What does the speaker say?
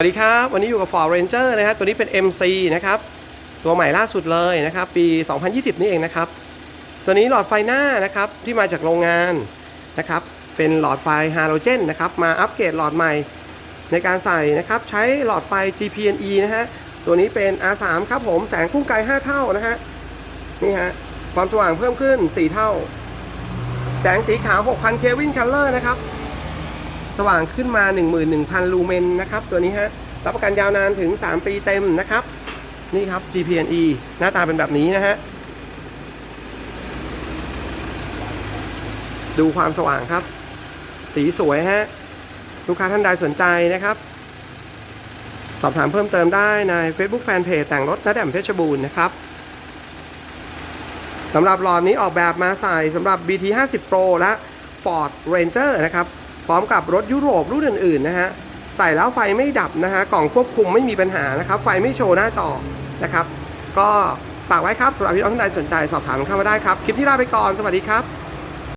สวัสดีครับ วันนี้อยู่กับ Ford Ranger นะครับตัวนี้เป็น MC นะครับ ตัวใหม่ล่าสุดเลยนะครับ ปี 2020 นี่เองนะครับ ตัวนี้หลอดไฟหน้านะครับที่มาจากโรงงานนะครับ เป็นหลอดไฟฮาโลเจนนะครับ มาอัปเกรดหลอดใหม่ในการใส่นะครับ ใช้หลอดไฟ GPNE นะฮะ ตัวนี้เป็น R3 ครับผม แสงพุ่งไกล 5 เท่านะฮะ นี่ฮะ ความสว่างเพิ่มขึ้น 4 เท่า แสงสีขาว 6,000เควินคัลเลอร์นะครับ สว่างขึ้นมา 11,000 ลูเมนนะครับ ตัวนี้ฮะ รับประกันยาวนานถึง 3 ปีเต็มนะครับ นี่ครับ GPNE หน้าตาเป็นแบบนี้นะฮะ ดูความสว่างครับ สีสวยฮะ ลูกค้าท่านใดสนใจนะครับ สอบถามเพิ่มเติมได้ใน Facebook Fanpage แต่งรถนัดแดมเพชรบูรณ์นะครับสำหรับหลอดนี้ออกแบบมาใส่สำหรับ BT 50 Pro และ Ford Ranger นะครับ พร้อมกับรถยุโรปรุ่นอื่นๆนะฮะใส่แล้วไฟไม่ดับนะฮะกล่องควบคุมไม่มีปัญหานะครับไฟไม่โชว์หน้าจอนะครับก็ฝากไว้ครับสำหรับพี่น้องท่านใดสนใจสอบถามเข้ามาได้ครับ คลิปนี้ลาไปก่อน สวัสดีครับ